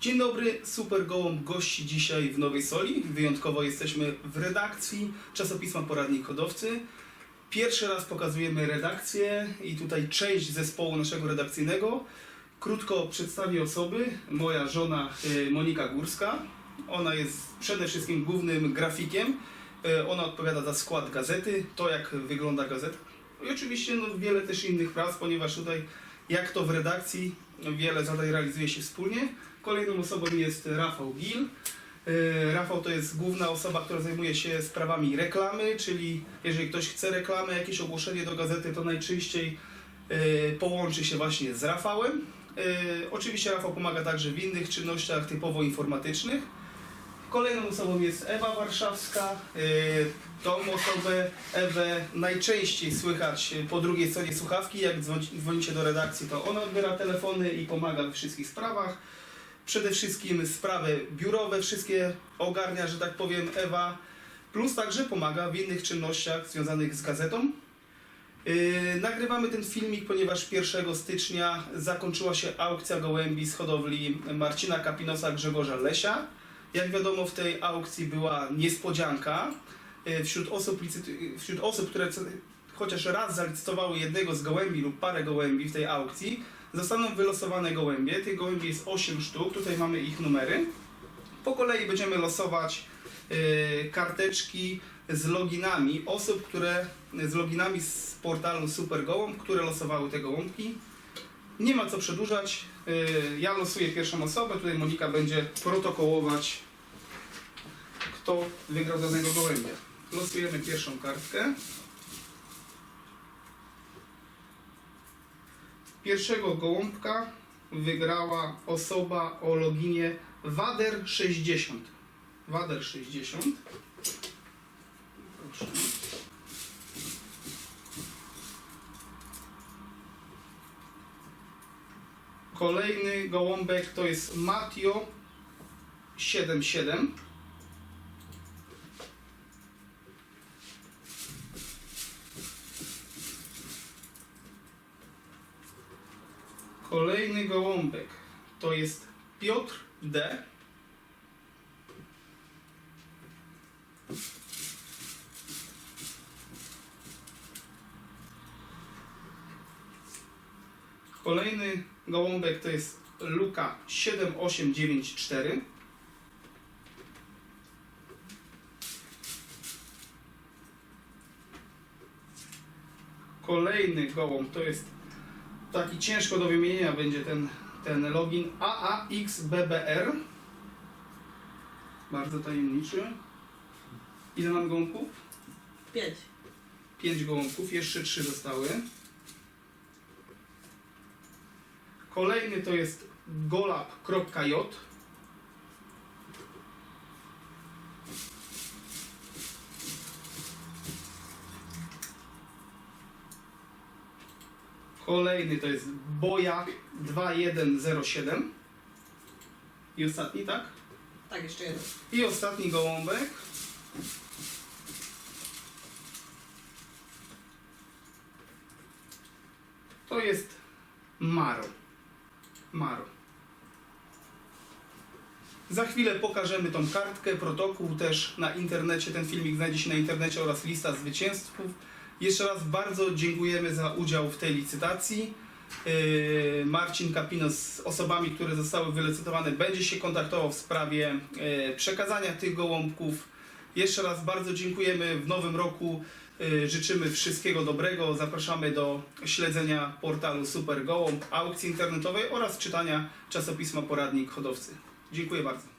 Dzień dobry, Super Gołąb gości dzisiaj w Nowej Soli. Wyjątkowo jesteśmy w redakcji czasopisma Poradnik Hodowcy. Pierwszy raz pokazujemy redakcję i tutaj część zespołu naszego redakcyjnego. Krótko przedstawię osoby. Moja żona y, Monika Górska. Ona jest przede wszystkim głównym grafikiem. Y, Ona odpowiada za skład gazety, to jak wygląda gazeta. I oczywiście no, wiele też innych prac, ponieważ tutaj jak to w redakcji wiele zadań realizuje się wspólnie. Kolejną osobą jest Rafał Gil. E, Rafał to jest główna osoba, która zajmuje się sprawami reklamy, czyli jeżeli ktoś chce reklamę, jakieś ogłoszenie do gazety, to najczęściej e, połączy się właśnie z Rafałem. E, Oczywiście Rafał pomaga także w innych czynnościach typowo informatycznych. Kolejną osobą jest Ewa Warszawska. E, Tą osobę, Ewę, najczęściej słychać po drugiej stronie słuchawki. Jak dzwoni- dzwonicie do redakcji, to ona odbiera telefony i pomaga we wszystkich sprawach. Przede wszystkim sprawy biurowe, wszystkie ogarnia, że tak powiem, Ewa. Plus także pomaga w innych czynnościach związanych z gazetą. Yy, nagrywamy ten filmik, ponieważ 1 stycznia zakończyła się aukcja gołębi z hodowli Marcina Kapinosa Grzegorza Lesia. Jak wiadomo, w tej aukcji była niespodzianka. Yy, wśród, osób, licyt- wśród osób, które chociaż raz zalicytowały jednego z gołębi lub parę gołębi w tej aukcji, zostaną wylosowane gołębie. Tych gołębi jest 8 sztuk, tutaj mamy ich numery. Po kolei będziemy losować yy, karteczki z loginami osób, które z loginami z portalu Super Gołąb, które losowały te gołąbki. Nie ma co przedłużać. Yy, ja losuję pierwszą osobę, tutaj Monika będzie protokołować kto wygrał danego gołębia. Losujemy pierwszą kartkę. Pierwszego gołąbka wygrała osoba o loginie Wader60. Wader60. Proszę. Kolejny gołąbek to jest Matio 77. Kolejny gołąbek to jest Piotr D. Kolejny gołąbek to jest Luka 7894. Kolejny gołąb to jest taki ciężko do wymienienia będzie ten, ten login AAXBBR. Bardzo tajemniczy. Ile mam gołąbków? Pięć. 5 gołąbków, jeszcze 3 zostały. Kolejny to jest golab.j. Kolejny to jest boja 2107. I ostatni, tak? Tak, jeszcze jeden. I ostatni gołąbek. To jest Maro. Maro. Za chwilę pokażemy tą kartkę, protokół też na internecie. Ten filmik znajdzie się na internecie oraz lista zwycięzców. Jeszcze raz bardzo dziękujemy za udział w tej licytacji. Yy, Marcin Kapino z osobami, które zostały wylicytowane, będzie się kontaktował w sprawie yy, przekazania tych gołąbków. Jeszcze raz bardzo dziękujemy. W nowym roku życzymy wszystkiego dobrego. Zapraszamy do śledzenia portalu Super Gołąb, aukcji internetowej oraz czytania czasopisma Poradnik Hodowcy. Dziękuję bardzo.